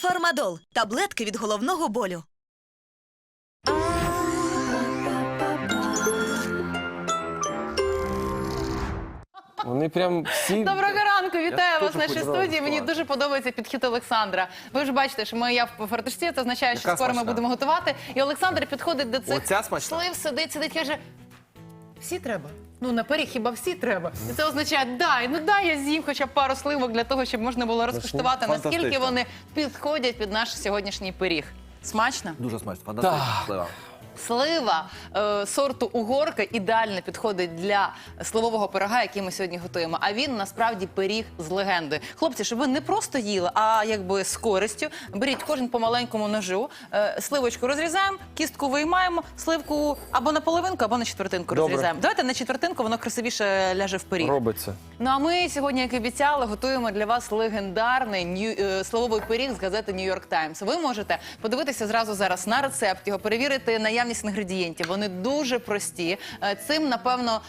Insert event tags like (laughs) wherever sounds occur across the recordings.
Фармадол таблетки від головного болю. Вони прям всі. Доброго ранку, вітаю вас в нашій студії. Мені дуже подобається підхід Олександра. Ви ж бачите, що ми я в фартушці, це означає, що Яка скоро ми смачна? будемо готувати. І Олександр підходить до цих Оця смачна? слив, сидить, сидить, каже: всі треба. Ну, на пиріг хіба всі треба? І це означає, дай, ну дай я з'їм хоча б пару сливок для того, щоб можна було розкуштувати, наскільки вони підходять під наш сьогоднішній пиріг. Смачно? Дуже смачно, фантастично. слива. Слива е, сорту угорка ідеально підходить для сливового пирога, який ми сьогодні готуємо. А він насправді пиріг з легенди. Хлопці, щоб ви не просто їли, а якби з користю. Беріть кожен по маленькому ножу, е, сливочку розрізаємо, кістку виймаємо, сливку або на половинку, або на четвертинку Добре. розрізаємо. Давайте на четвертинку, воно красивіше ляже в пиріг. Робиться. Ну а ми сьогодні, як і обіцяли, готуємо для вас легендарний нью- е, слововий пиріг з газети New York Times. Ви можете подивитися зразу зараз на рецепт його, перевірити наявність інгредієнтів. Вони дуже прості. Е, Цим, напевно.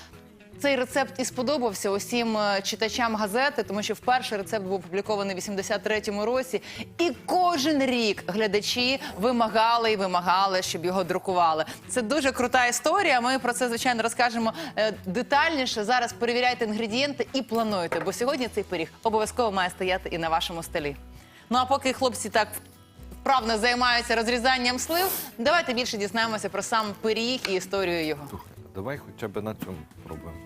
Цей рецепт і сподобався усім е, читачам газети, тому що вперше рецепт був опублікований в 83-му році, і кожен рік глядачі вимагали і вимагали, щоб його друкували. Це дуже крута історія. Ми про це звичайно розкажемо е, детальніше. Зараз перевіряйте інгредієнти і плануйте, бо сьогодні цей пиріг обов'язково має стояти і на вашому столі. Ну а поки хлопці так вправно займаються розрізанням слив, давайте більше дізнаємося про сам пиріг і історію його. Давай хоча б на цьому пробуємо.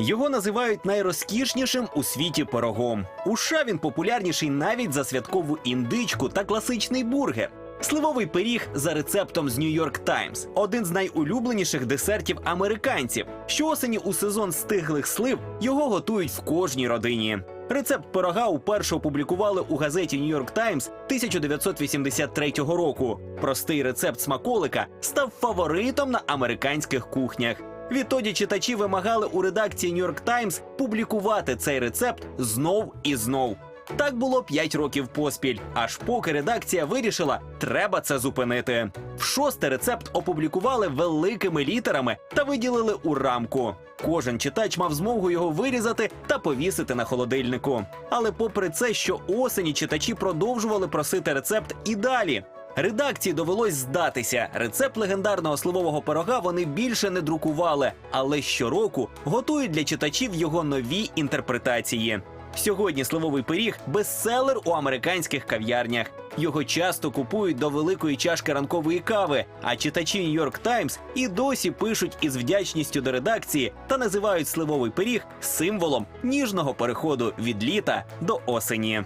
Його називають найрозкішнішим у світі пирогом. У США він популярніший навіть за святкову індичку та класичний бургер. Сливовий пиріг за рецептом з York Times – один з найулюбленіших десертів американців. Щоосені у сезон стиглих слив його готують в кожній родині. Рецепт пирога уперше опублікували у газеті York Times 1983 року. Простий рецепт смаколика став фаворитом на американських кухнях. Відтоді читачі вимагали у редакції York Times публікувати цей рецепт знов і знов. Так було 5 років поспіль, аж поки редакція вирішила, треба це зупинити. В шосте рецепт опублікували великими літерами та виділили у рамку. Кожен читач мав змогу його вирізати та повісити на холодильнику. Але попри це, що осені читачі продовжували просити рецепт і далі. Редакції довелось здатися. Рецепт легендарного сливового пирога вони більше не друкували, але щороку готують для читачів його нові інтерпретації. Сьогодні сливовий пиріг бестселер у американських кав'ярнях. Його часто купують до великої чашки ранкової кави. А читачі Нью-Йорк Таймс і досі пишуть із вдячністю до редакції та називають сливовий пиріг символом ніжного переходу від літа до осені.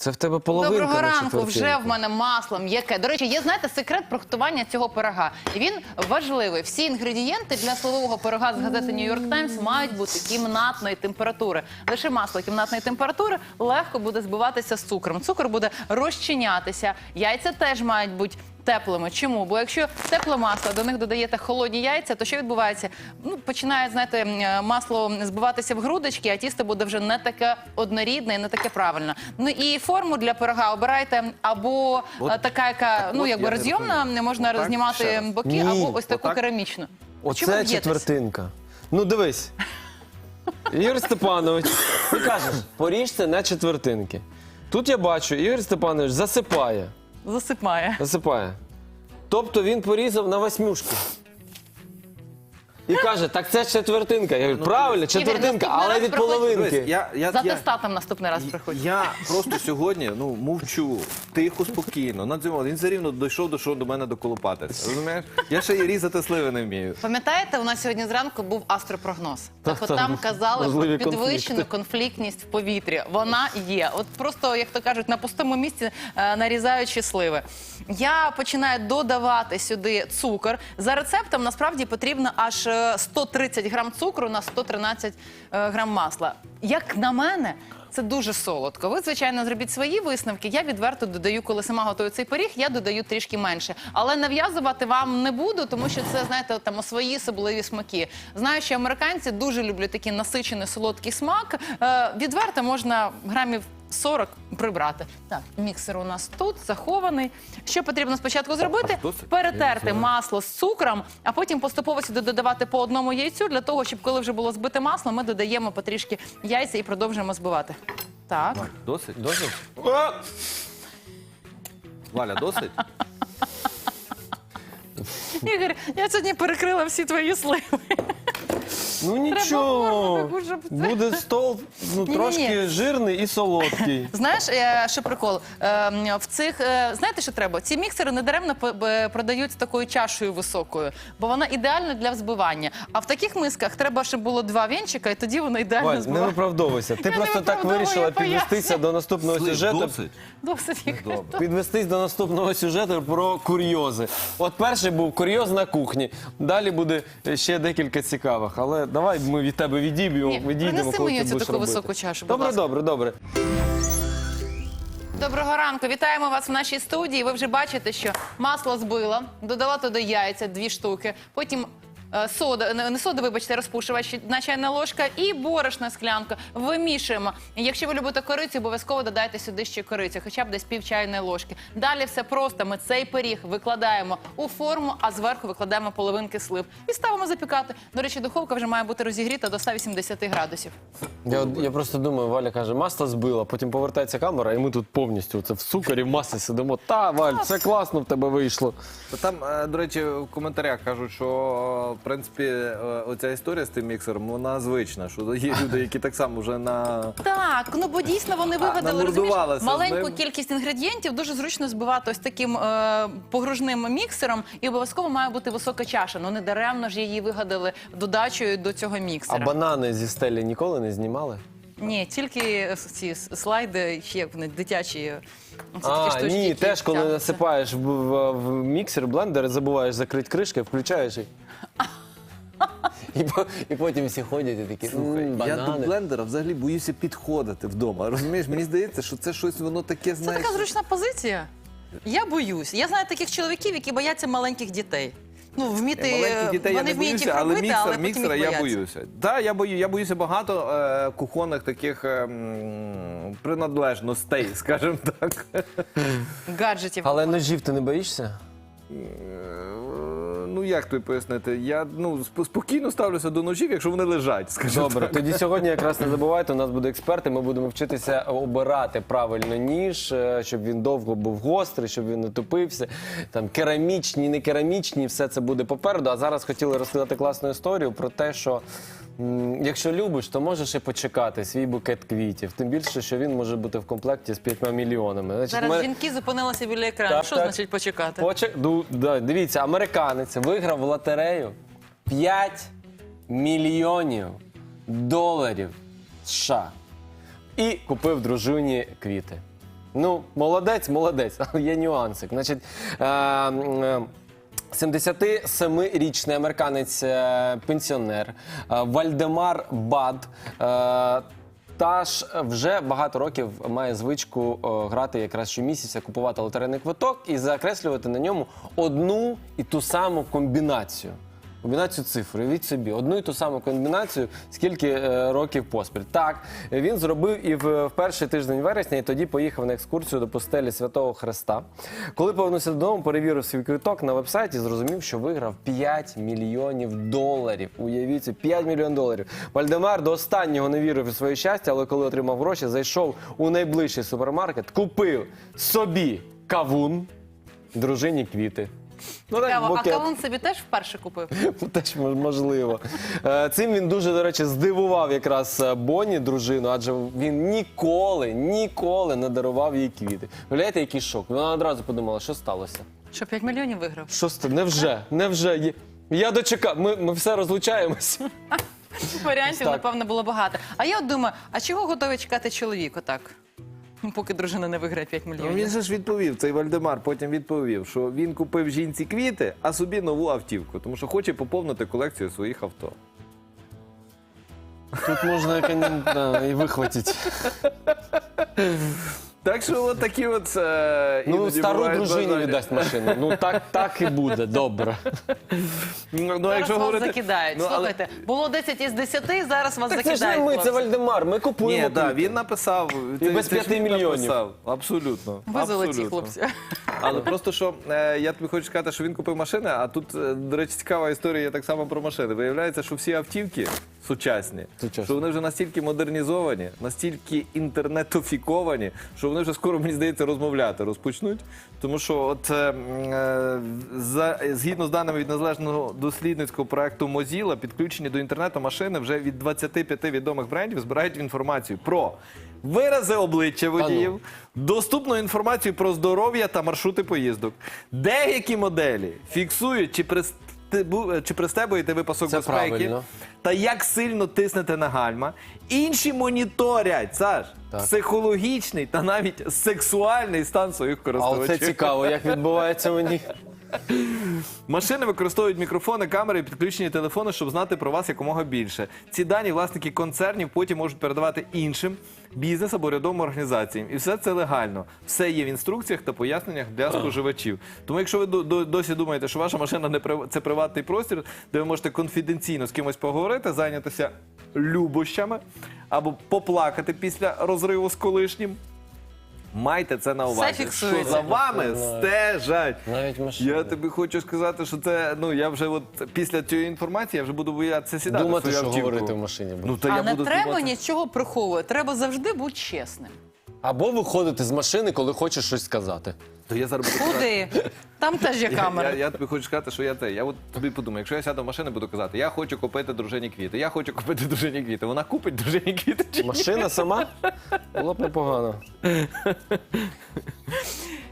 Це в тебе половинка Доброго на ранку. Вже в мене масло м'яке. До речі, є знаєте секрет приготування цього пирога. Він важливий. Всі інгредієнти для словового пирога з газети Нью-Йорк Таймс мають бути кімнатної температури. Лише масло кімнатної температури легко буде збиватися з цукром. Цукор буде розчинятися. Яйця теж мають бути. Теплими. Чому? Бо якщо тепле масло, до них додаєте холодні яйця, то що відбувається? Ну, починає, знаєте, е, масло збиватися в грудочки, а тісто буде вже не таке однорідне і не таке правильне. Ну і форму для пирога обирайте або От- е, така, яка ну якби роз'ємна, не можна Отак? знімати боки, Ні. або ось таку Отак? керамічну. Оце четвертинка. Ну дивись. Ігор Степанович, ти кажеш, поріж це на четвертинки. Тут я бачу, Ігор Степанович засипає. Засипає. Засипає. Тобто він порізав на восьмюшки. І каже, так це ж четвертинка. Я говорю, правильно, четвертинка, наступний але раз від приходь. Половинки. я, я, За я, тестатом наступний раз приходь. я просто сьогодні ну, мовчу, тихо, спокійно. Надзимав. Він все рівно дійшов до що до мене. Розумієш? Я ще й різати сливи не вмію. Пам'ятаєте, у нас сьогодні зранку був астропрогноз. Так Так, от так. там казали Можливі про підвищену конфлікти. конфліктність в повітрі. Вона є. От просто, як то кажуть, на пустому місці е, нарізаючи сливи. Я починаю додавати сюди цукор. За рецептом насправді потрібно аж е, 130 грам цукру на 113 е, грам масла. Як на мене. Це дуже солодко. Ви, звичайно, зробіть свої висновки. Я відверто додаю, коли сама готую цей пиріг, я додаю трішки менше. Але нав'язувати вам не буду, тому що це, знаєте, там свої особливі смаки. Знаю, що американці дуже люблять такий насичений солодкий смак. Е, відверто можна грамів 40 прибрати. Так, міксер у нас тут захований. Що потрібно спочатку зробити? Перетерти масло з цукром, а потім поступово сюди додавати по одному яйцю для того, щоб коли вже було збите масло, ми додаємо потрішки яйця і продовжуємо збивати. Так. Досить? Досить? Валя, досить? Ігор, я сьогодні перекрила всі твої сливи. Ну нічого. таку, щоб це- Буде стол ну, Ні-ні-ні. трошки жирний і солодкий. Знаєш, е, що прикол? Е, В цих е, знаєте, що треба? Ці міксери недаремно п- б- продають з такою чашею високою, бо вона ідеальна для взбивання. А в таких мисках треба, щоб було два вінчика, і тоді вона ідеально Валь, не збиває. виправдовуйся. Ти Я не просто так виправдовую, вирішила я підвестися до наступного Слив, сюжету. досить? Досить їх. Підвестись до наступного сюжету про курйози. От перший був курйоз на кухні. Далі буде ще декілька цікавих. Але давай ми від тебе відіб'ємо. Ні, відійдемо, принеси коли мені ти цю будеш таку робити. високу чашу, будь Добре, ласка. добре, добре. Доброго ранку, вітаємо вас в нашій студії. Ви вже бачите, що масло збила, додала туди яйця, дві штуки. Потім сода, не не сода, вибачте, розпушувач, чайна ложка і борошна склянка. Вимішуємо. Якщо ви любите корицю, обов'язково додайте сюди ще корицю, хоча б десь пів чайної ложки. Далі все просто. Ми цей пиріг викладаємо у форму, а зверху викладаємо половинки слив і ставимо запікати. До речі, духовка вже має бути розігріта до 180 градусів. Я, я просто думаю, Валя каже, масло збила, потім повертається камера, і ми тут повністю це в цукорі, в маслі сидимо. Та, Валь, це класно в тебе вийшло. Та Там, е, до речі, в коментарях кажуть, що принципі е, оця історія з тим міксером, вона звична. Що є люди, які так само вже на Так, ну бо дійсно вони вигадали розумієш, маленьку кількість інгредієнтів дуже зручно збивати ось таким е, погружним міксером, і обов'язково має бути висока чаша. Ну не даремно ж її вигадали додачею до цього А банани зі стелі ніколи не знімали? Ні, тільки ці слайди, як вони дитячі. Такі А, штучки, ні, які теж коли насипаєш в, в, в міксер, блендер, забуваєш закрити кришки, включаєш і. І, по- і потім всі ходять і такі «М, я до банани. блендера взагалі боюся підходити вдома. Розумієш, мені здається, що це щось воно таке, Це знаєш. така зручна позиція. Я боюсь. Я знаю таких чоловіків, які бояться маленьких дітей. Ну, вміти Маленьких дітей я вони не вміють боюся, їх але робити, міксер, але потім міксера їх я бояться. боюся. Так, я бою, я боюся багато е, кухонних таких е, м, принадлежностей, скажімо так. гаджетів. Але ножів ти не боїшся? Як тобі пояснити? Я ну спокійно ставлюся до ножів, якщо вони лежать. Скажу Добре, так. тоді сьогодні якраз не забувайте, у нас буде експерти. Ми будемо вчитися обирати правильно ніж, е, щоб він довго був гострий, щоб він не тупився. Там керамічні, не керамічні, все це буде попереду. А зараз хотіли розказати класну історію про те, що. Якщо любиш, то можеш і почекати свій букет квітів. Тим більше, що він може бути в комплекті з п'ятьма мільйонами. Значить, Зараз ми- жінки зупинилися біля екрану. Так, Що так. значить почекати? Почек... Ду... Да, дивіться, американець виграв в лотерею 5 мільйонів доларів США і купив дружині квіти. Ну, молодець, молодець, (laughs) але є нюансик. Значить, е, е, 77-річний американець е, пенсіонер е, Вальдемар Бад. е, та ж вже багато років має звичку грати якраз щомісяця, купувати лотерейний квиток і закреслювати на ньому одну і ту саму комбінацію. Комбінацію цифр. Уявіть собі, одну і ту саму комбінацію, скільки е, років поспіль. Так, він зробив і в, перший тиждень вересня, і тоді поїхав на екскурсію до постелі Святого Христа. Коли повернувся додому, перевірив свій квиток на вебсайті, зрозумів, що виграв 5 мільйонів доларів. Уявіть, собі, 5 мільйонів доларів. Вальдемар до останнього не вірив у своє щастя, але коли отримав гроші, зайшов у найближчий супермаркет, купив собі кавун, дружині квіти. Ну, так, Цікаво, а букет. кавун собі теж вперше купив. (laughs) Теж мож- можливо. Е, Цим він дуже, до речі, здивував якраз е, Бонні, дружину, адже він ніколи, ніколи не дарував їй квіти. Уявляєте, який шок? Вона одразу подумала, що сталося. Що 5 мільйонів виграв? Що ста... Невже? Невже? Є- Я дочекав. Ми, ми все розлучаємось. Варіантів, Так. напевно, було багато. А я от думаю, а чого готовий чекати чоловік отак? (laughs) Поки дружина не виграє 5 Ну, мільйонів. він же ж відповів, цей Вальдемар потім відповів, що він купив жінці квіти, а собі нову автівку, тому що хоче поповнити колекцію своїх авто. Тут можна да, і вихватити. (laughs) Так що от такі от. е, Ну, іноді стару бувають дружині бажання. віддасть машину. Ну так, так і буде, добре. Ну, ну, Зараз якщо вас говорити... закидають. Ну, але- Слухайте, було 10 із 10, зараз вас Так це ж не ми, це хлопці. Вальдемар. Ми купуємо. Ні, так, квіти. він написав. І це- без це ж п'яти мільйонів. написав. Абсолютно. Ви золоті, абсолютно. хлопці. Але просто що е, я тобі хочу сказати, що він купив машини, а тут, е, до речі, цікава історія є так само про машини. Виявляється, що всі автівки сучасні, Сучасні. що вони вже настільки модернізовані, настільки інтернетофіковані, що вони вже скоро, мені здається, розмовляти розпочнуть. Тому що, от е, е, за, згідно з даними від незалежного дослідницького проекту Mozilla, підключені до інтернету машини вже від 25 відомих брендів збирають інформацію про вирази обличчя водіїв, доступну інформацію про здоров'я та маршрути поїздок. Деякі моделі фіксують, чи пристебу- чи пристебуєте ви пасок Це безпеки, правильно. та як сильно тиснете на гальма. Інші моніторять, Саш, Так. психологічний та навіть сексуальний стан своїх А користувачів. оце цікаво, як відбувається мені. (laughs) Машини використовують мікрофони, камери і підключені телефони, щоб знати про вас якомога більше. Ці дані власники концернів потім можуть передавати іншим бізнес або рядовим організаціям. І все це легально. Все є в інструкціях та поясненнях для споживачів. Тому, якщо ви до- до- досі думаєте, що ваша машина не прив- це приватний простір, де ви можете конфіденційно з кимось поговорити, зайнятися любощами або поплакати після розриву з колишнім. Майте це на увазі, що фіксується. за вами стежать. Навіть машини. Я тобі хочу сказати, що це ну я вже от після цієї інформації я вже буду боятися сідати. в Думати, свою що автівку. говорити в машині буде. Ну то А я не буду треба думати. нічого приховувати. Треба завжди бути чесним. Або виходити з машини, коли хочеш щось сказати. То я зараз буду казати. Куди? Там теж є Я, камера. я, я тобі хочу сказати, що я те. Я от тобі подумаю, якщо я сяду в машину, буду казати, я хочу купити дружині квіти. Я хочу купити дружині квіти. Вона купить дружині квіти чи ні? Машина сама було б непогано.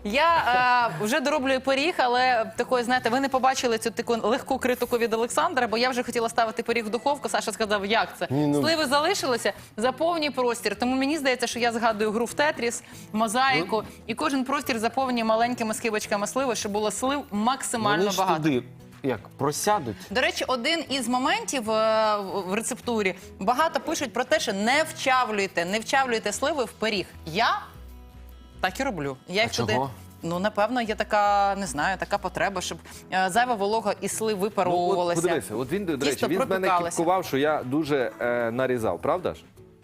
Я е, вже дороблюю пиріг, але такої, знаєте, ви не побачили цю таку легку критику від Олександра, бо я вже хотіла ставити пиріг в духовку. Саша сказав, як це? Ні, ну- Сливи залишилися, заповнює простір. Тому мені здається, що я згадую гру в Тетріс, мозаїку, Ну. і кожен простір заповнює маленькими скибочками сливи, щоб було слив максимально Вони ж багато. туди як просядуть. До речі, один із моментів е, в рецептурі багато пишуть про те, що не вчавлюйте, не вчавлюйте сливи в пиріг. Я так і роблю. Я їх туди. чого? Ну, напевно, є така, не знаю, така потреба, щоб е, зайва волога і слив Ну, от випаровувалася. подивися, от він, до речі, Тісто він з мене пропікалося. кіпкував, що я дуже е, нарізав, правда ж?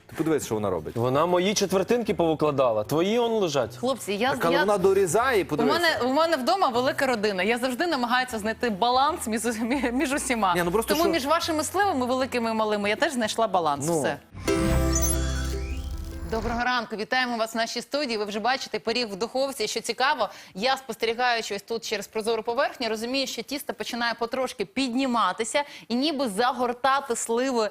Ти подивись, що вона робить. Вона мої четвертинки повикладала, твої он лежать. Хлопці, я, Так, але я... вона дорізає, і У подивися. мене, у мене вдома велика родина. Я завжди намагаюся знайти баланс між, між усіма. Ні, ну просто Тому що- між вашими сливами, великими і малими, я теж знайшла баланс. Ну. Все. Доброго ранку, вітаємо вас в нашій студії. Ви вже бачите пиріг в духовці. Що цікаво, я спостерігаючи ось тут через прозору поверхню, розумію, що тісто починає потрошки підніматися і ніби загортати сливи е,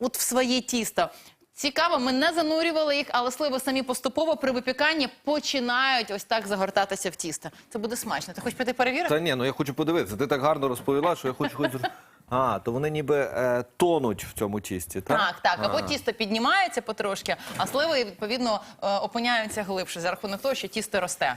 от в своє тісто. Цікаво, ми не занурювали їх, але сливи самі поступово при випіканні починають ось так загортатися в тісто. Це буде смачно. Ти хочеш піти перевірити? Та ні, ну я хочу подивитися. Ти так гарно розповіла, що я хочу хочу. А, то вони ніби е, тонуть в цьому тісті, так? Так, так. Або тісто піднімається потрошки, а сливи відповідно е, опиняються глибше за рахунок того, що тісто росте.